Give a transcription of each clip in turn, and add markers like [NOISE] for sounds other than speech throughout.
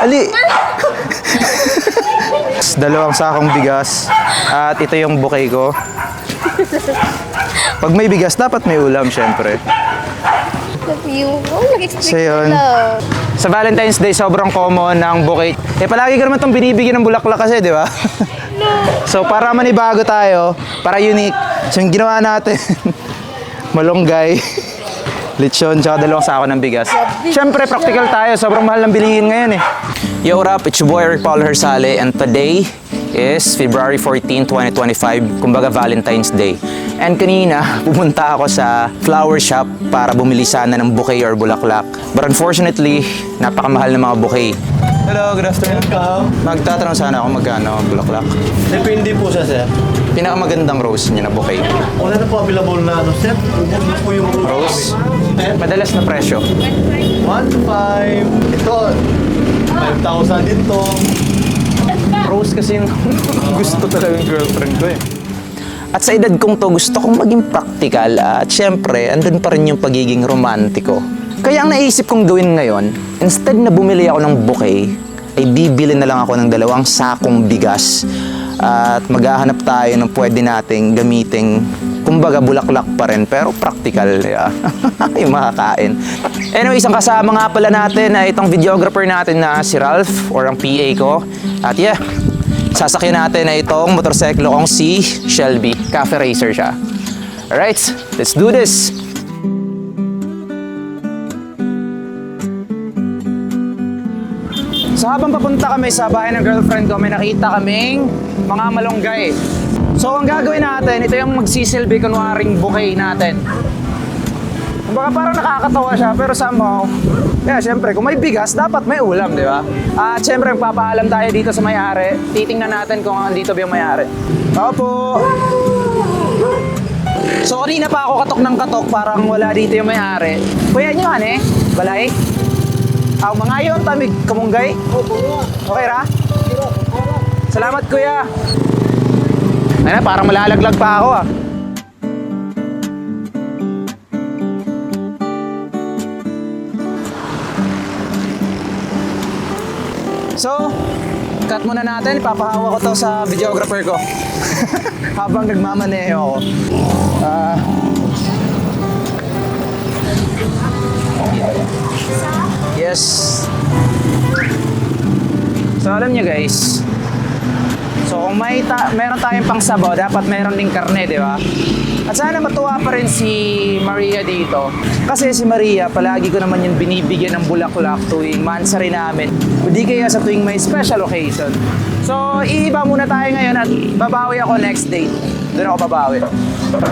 Ali! [LAUGHS] Dalawang sakong bigas. At ito yung bouquet ko. Pag may bigas, dapat may ulam, syempre. Yung, oh, nag-expect So, yun. Sa Valentine's Day, sobrang common ng bouquet. Eh, palagi ka naman itong binibigyan ng bulaklak kasi, di ba? [LAUGHS] so, para manibago tayo, para unique. So, yung ginawa natin, [LAUGHS] malunggay, lechon, tsaka dalawang sako ng bigas. Siyempre, practical tayo. Sobrang mahal ng bilihin ngayon eh. Yo, what? It's your boy, Eric Paul Hersale, and today is February 14, 2025, kumbaga Valentine's Day. And kanina, [LAUGHS] pumunta ako sa flower shop para bumili sana ng bouquet or bulaklak. But unfortunately, napakamahal ng mga bouquet. Hello, good afternoon. Magtatanong sana ako magkano bulaklak. Depende po sa sir. Pinakamagandang rose niya na bouquet. Wala na po available na ano sir. Ubus na po yung Rose? Sir, Madalas na presyo. 1 to 5. Ito, 5,000 din to. Rose kasi yung [LAUGHS] gusto talaga ng girlfriend ko eh. At sa edad kong to, gusto kong maging practical at syempre, andun pa rin yung pagiging romantiko. Kaya ang naisip kong gawin ngayon, instead na bumili ako ng bouquet, ay bibili na lang ako ng dalawang sakong bigas at maghahanap tayo ng pwede nating gamiting kumbaga bulaklak pa rin pero practical yeah. [LAUGHS] yung makakain. Anyway, isang kasama nga pala natin ay itong videographer natin na si Ralph or ang PA ko. At yeah, sasakyan natin na itong motorseklo kong si Shelby. Cafe racer siya. Alright, let's do this! So habang papunta kami sa bahay ng girlfriend ko, may nakita kaming mga malunggay. So ang gagawin natin, ito yung magsisilbi kunwaring bouquet natin. Kumbaga parang nakakatawa siya, pero somehow, yeah, syempre, kung may bigas, dapat may ulam, di ba? At syempre, magpapaalam tayo dito sa may-ari. Titingnan natin kung andito ba yung may-ari. Opo! So kanina pa ako katok ng katok, parang wala dito yung may-ari. Kuya nyo, ane? Balay? Aw, mga yon tamig kamunggay. Okay ra? Salamat kuya. Ay na, parang malalaglag pa ako ah. So, cut muna natin. Ipapahawa ko to sa videographer ko. [LAUGHS] Habang nagmamaneho ako. Ah, Yes. So alam niyo guys, so kung may ta- meron tayong pangsabaw, dapat meron ding karne, di ba? At sana matuwa pa rin si Maria dito. Kasi si Maria, palagi ko naman yung binibigyan ng bulaklak tuwing mansari namin. Hindi kaya sa tuwing may special occasion. So, iiba muna tayo ngayon at babawi ako next date. Doon ako babawi.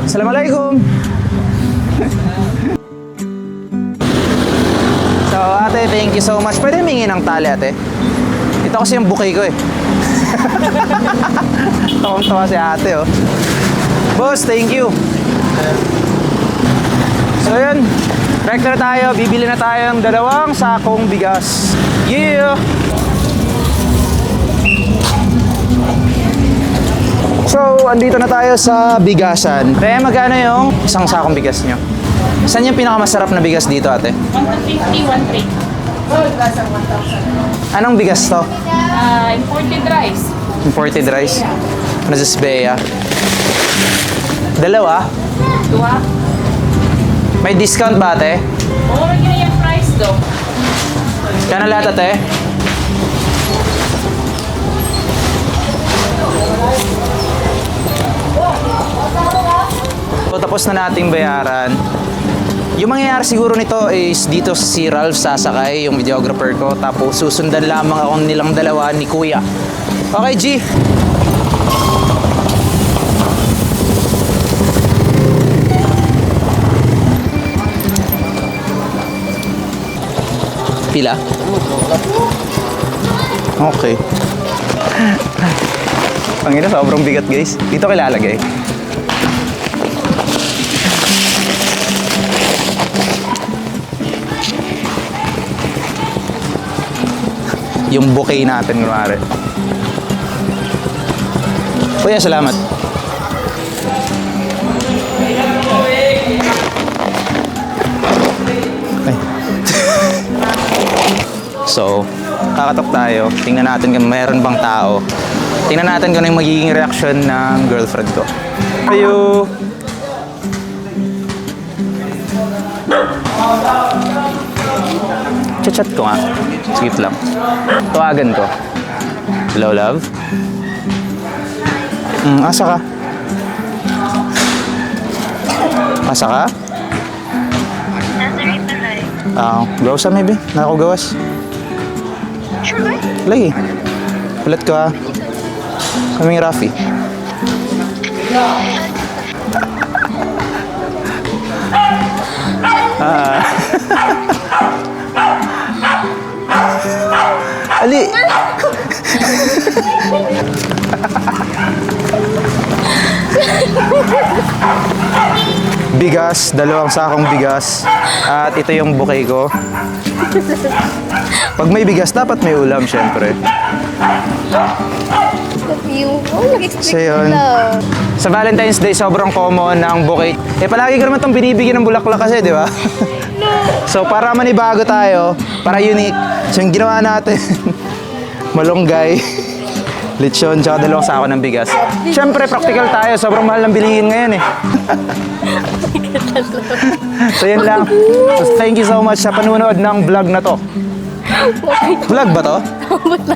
Assalamualaikum! [LAUGHS] So, ate, thank you so much. Pwede humingi ng tali, ate? Ito kasi yung bouquet ko eh. [LAUGHS] Tawang-tawa si ate, oh. Boss, thank you. So, yun. Na tayo. Bibili na tayo ng dalawang sakong bigas. Yeah! So, andito na tayo sa bigasan. Kaya magkano yung isang sakong bigas nyo? Saan yung pinakamasarap na bigas dito, ate? 150, 130. Anong bigas to? Ah, imported rice. Imported rice? Ano sa Sbeya? Dalawa? Dua. May discount ba, ate? Oo, may ganyan price do. Kano lahat, ate? Tapos na nating bayaran. Yung mangyayari siguro nito is dito si Ralph sasakay, yung videographer ko. Tapos susundan lamang ako nilang dalawa ni Kuya. Okay, G. Pila? Okay. [LAUGHS] Ang ina, sobrang bigat guys. Dito kilalagay. Yung bouquet natin, kunwari. Kuya, salamat. [LAUGHS] So, Kakatok tayo. Tingnan natin kung meron bang tao. Tingnan natin kung ano yung magiging reaction ng girlfriend ko. Ayo! Chat-chat ko nga. Sige lang. Tawagan ko. Hello, love? Mm, asa ka? Asa ka? Nasa rin pala eh. Ah, gawas sa maybe. Nako gawas. Sure? Lagi. Ulat ko ha. Kaming Rafi. [LAUGHS] Ah. Ali. bigas, dalawang sakong bigas. At ito yung bouquet ko. Pag may bigas, dapat may ulam, syempre. So, yun. Sa Valentine's Day, sobrang common ng bouquet. Eh, palagi ko naman itong binibigyan ng bulaklak kasi, di ba? [LAUGHS] so, para manibago tayo, para unique. So, yung ginawa natin, [LAUGHS] malunggay, [LAUGHS] lechon, tsaka dalawang sako ng bigas. Siyempre, practical tayo. Sobrang mahal ng bilihin ngayon eh. [LAUGHS] so, yun lang. So, thank you so much sa panunood ng vlog na to. Vlog ba to?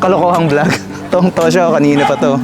Kalokohang vlog. Tong to siya, kanina pa to.